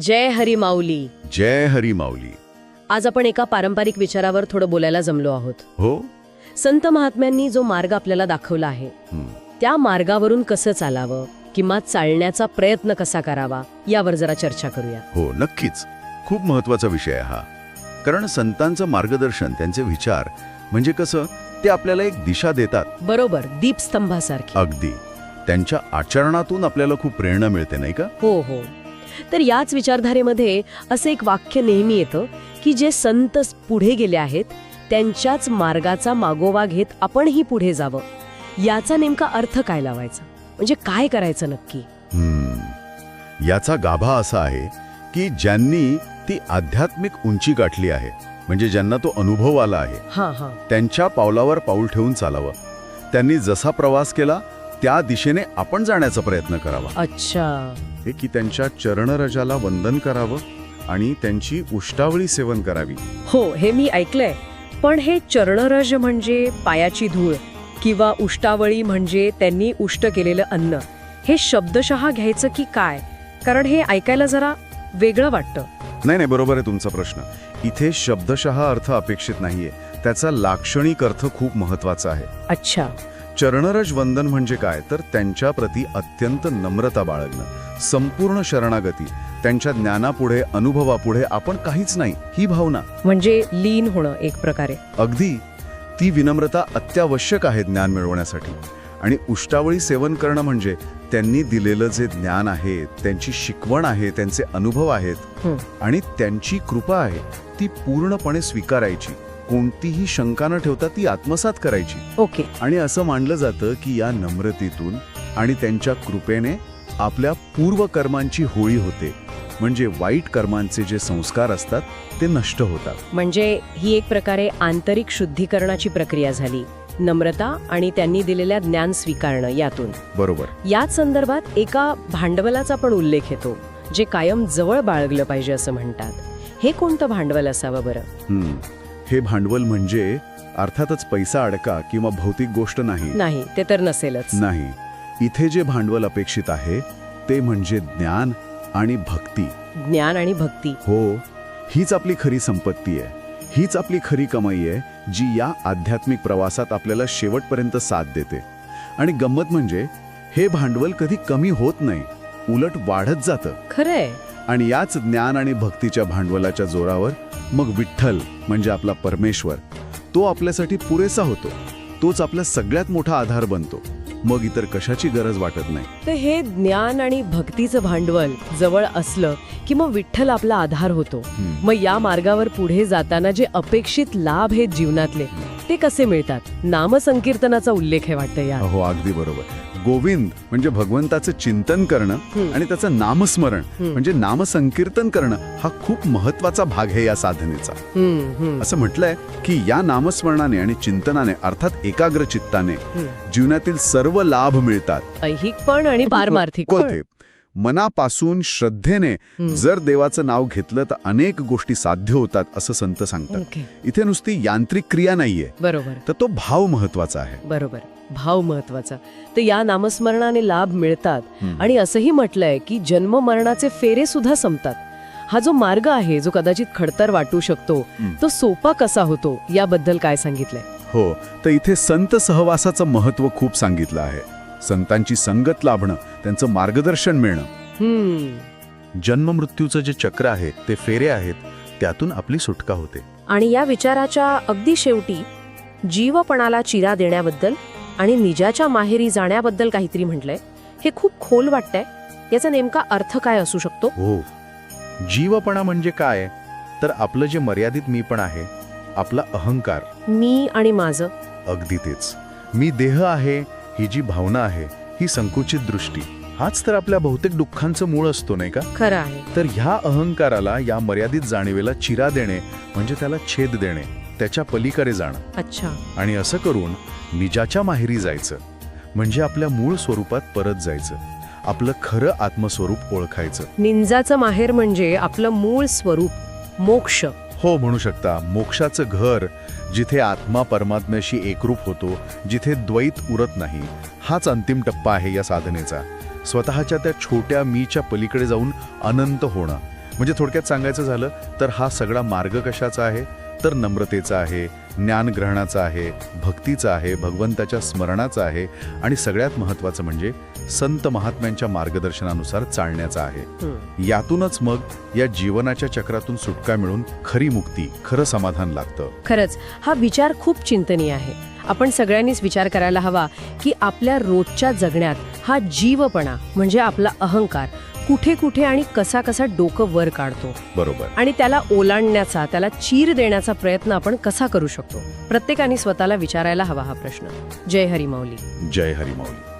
जय हरी माऊली. जय हरी माऊली. आज आपण एका पारंपरिक विचारावर थोडं बोलायला जमलो आहोत. हो? संत महात्म्यांनी जो मार्ग आपल्याला दाखवला आहे. त्या मार्गावरून कसं चालावं किंवा चालण्याचा प्रयत्न कसा करावा यावर जरा चर्चा करूया. हो नक्कीच. खूप महत्त्वाचा विषय आहे हा. कारण संतांचं मार्गदर्शन त्यांचे विचार म्हणजे कसं ते आपल्याला एक दिशा देतात. बरोबर दीपस्तंभासारखी. अगदी. त्यांच्या आचरणातून आपल्याला खूप प्रेरणा मिळते नाही का? हो हो. तर याच विचारधारेमध्ये असं एक वाक्य नेहमी येतं की जे संत पुढे गेले आहेत त्यांच्याच मार्गाचा मागोवा घेत आपणही पुढे जावं. याचा नेमका अर्थ काय लावायचा? म्हणजे काय करायचं नक्की? हम्म. याचा गाभा असा आहे की ज्यांनी ती आध्यात्मिक उंची गाठली आहे म्हणजे ज्यांना तो अनुभव आला आहे हां हां. त्यांच्या पावलावर पाऊल ठेवून चालावं. त्यांनी जसा प्रवास केला त्या दिशेने आपण जाण्याचा प्रयत्न करावा. अच्छा. हे की त्यांच्या चरणरजाला वंदन करावं आणि त्यांची उष्टावळी सेवन करावी. हो हे मी ऐकलंय. पण हे चरणरज म्हणजे पायाची धूळ किंवा उष्टावळी म्हणजे त्यांनी उष्ट केलेलं अन्न. हे शब्दशः घ्यायचं की काय? कारण हे ऐकायला जरा वेगळं वाटतं. नाही नाही बरोबर आहे तुमचा प्रश्न. इथे शब्दशः अर्थ अपेक्षित नाहीये. त्याचा लाक्षणिक अर्थ खूप महत्त्वाचा आहे. अच्छा. चरणरज वंदन म्हणजे काय? तर त्यांच्या प्रती अत्यंत नम्रता बाळगणं. संपूर्ण शरणागती त्यांच्या ज्ञानापुढे अनुभवापुढे आपण काहीच नाही ही भावना. म्हणजे लीन होणं एक प्रकारे. अगदी. ती विनम्रता अत्यावश्यक आहे ज्ञान मिळवण्यासाठी. आणि उष्टावळी सेवन करणं म्हणजे त्यांनी दिलेलं जे ज्ञान आहे त्यांची शिकवण आहे त्यांचे अनुभव आहेत. आणि त्यांची कृपा आहे ती पूर्णपणे स्वीकारायची. कोणतीही शंका न ठेवता ती आत्मसात करायची. ओके. आणि असं मानलं जातं की या नम्रतेतून आणि त्यांच्या कृपेने आपल्या पूर्वकर्मांची होळी होते. म्हणजे वाईट कर्मांचे जे संस्कार असतात ते नष्ट होतात. म्हणजे ही एक प्रकारे आंतरिक शुद्धीकरणाची प्रक्रिया झाली. नम्रता आणि त्यांनी दिलेल्या ज्ञान स्वीकारणं यातून. बरोबर. याच संदर्भात एका भांडवलाचा पण उल्लेख येतो जे कायम जवळ बाळगलं पाहिजे असं म्हणतात. हे कोणतं भांडवल असावं बरं. हे भांडवल म्हणजे अर्थातच पैसा अडका किंवा भौतिक गोष्ट नाही. नाही ते तर नसेलच. नाही. इथे जे भांडवल अपेक्षित आहे ते म्हणजे ज्ञान आणि भक्ती. ज्ञान आणि भक्ती. हो हीच आपली खरी संपत्ती आहे. हीच आपली खरी कमाई आहे जी या आध्यात्मिक प्रवासात आपल्याला शेवटपर्यंत साथ देते. आणि गंमत म्हणजे हे भांडवल कधी कमी होत नाही उलट वाढत जातं. खरंय. आणि याच ज्ञान आणि भक्तीच्या भांडवलाच्या जोरावर मग विठ्ठल म्हणजे आपला परमेश्वर तो आपल्यासाठी पुरेसा होतो. तोच आपला सगळ्यात मोठा आधार बनतो. मग इतर कशाची गरज वाटत नाही? तर हे ज्ञान आणि भक्तीचं भांडवल जवळ असलं की मग विठ्ठल आपला आधार होतो. मग या मार्गावर पुढे जाताना जे अपेक्षित लाभ आहेत जीवनातले ते कसे मिळतात? नामसंकीर्तनाचा उल्लेख आहे वाटतं या हो अगदी बरोबर. गोविंद म्हणजे भगवंताचं चिंतन करणं. आणि त्याचं नामस्मरण. म्हणजे नामसंकीर्तन करणं हा खूप महत्त्वाचा भाग आहे या साधनेचा असं म्हटलंय की या नामस्मरणाने आणि चिंतनाने अर्थात एकाग्र चित्ताने. जीवनातील सर्व लाभ मिळतात ऐहिक पण आणि पारमार्थिक मनापासून श्रद्धेने. जर देवाचं नाव घेतलं तर अनेक गोष्टी साध्य होतात असं संत सांगतात. इथे नुसती यांत्रिक क्रिया नाहीये. बरोबर. तर तो भाव महत्त्वाचा आहे. बरोबर. भाव महत्त्वाचा. तर या नामस्मरणाने लाभ मिळतात. आणि असंही म्हटलंय की जन्म मरणाचे फेरे सुद्धा संपतात. हा जो मार्ग आहे जो कदाचित खडतर वाटू शकतो. तो सोपा कसा होतो याबद्दल काय सांगितलंय? हो तर इथे संत सहवासाचं महत्त्व खूप सांगितलं आहे. संतांची संगत लाभणं त्यांचं मार्गदर्शन मिळणं. हम्म. जन्म मृत्यूचं जे चक्र आहे ते फेरे आहेत त्यातून आपली सुटका होते. आणि या विचाराच्या अगदी शेवटी जीवपणाला चिरा देण्याबद्दल आणि निजाच्या माहेरी जाण्याबद्दल काहीतरी म्हटलंय. हे खूप खोल वाटतंय. याचा नेमका अर्थ काय असू शकतो? हो. जीवपणा म्हणजे काय? तर आपलं जे मर्यादित मी पण आहे आपला अहंकार. मी आणि माझं. अगदी तेच. मी देह आहे ही जी भावना आहे ही संकुचित दृष्टी. हाच तर आपल्या बहुतेक दुःखांचं मूळ असतो नाही का? खरं आहे. तर ह्या अहंकाराला या मर्यादित जाणीवेला चिरा देणे म्हणजे त्याला छेद देणे त्याच्या पलीकडे जाणं. अच्छा. आणि असं करून निजाच्या माहेरी जायचं. म्हणजे आपल्या मूळ स्वरूपात परत जायचं. आपलं खरं आत्मस्वरूप ओळखायचं. निंजाचं माहेर म्हणजे आपलं मूळ स्वरूप मोक्ष. हो म्हणू शकता. मोक्षाचं घर जिथे आत्मा परमात्म्याशी एकरूप होतो जिथे द्वैत उरत नाही हाच अंतिम टप्पा आहे या साधनेचा. स्वतःच्या त्या छोट्या मीच्या पलीकडे जाऊन अनंत होणं. म्हणजे थोडक्यात सांगायचं झालं तर हा सगळा मार्ग कशाचा आहे? तर नम्रतेचा आहे ज्ञानग्रहणाचा आहे भक्तीचा आहे भगवंताच्या स्मरणाचा आहे आणि सगळ्यात महत्त्वाचं म्हणजे संत महात्म्यांच्या मार्गदर्शनानुसार चालण्याचा आहे. यातूनच मग या जीवनाच्या चक्रातून सुटका मिळून खरी मुक्ती खरं समाधान लागतं. खरंच हा विचार खूप चिंतनीय आहे. आपण सगळ्यांनीच विचार करायला हवा की आपल्या रोजच्या जगण्यात हा जीवपणा म्हणजे आपला अहंकार कुठे कुठे आणि कसा कसा डोकं वर काढतो. बरोबर. आणि त्याला ओलांडण्याचा त्याला चीर देण्याचा प्रयत्न आपण कसा करू शकतो? प्रत्येकाने स्वतःला विचारायला हवा हा प्रश्न. जय हरी माऊली. जय हरी माऊली.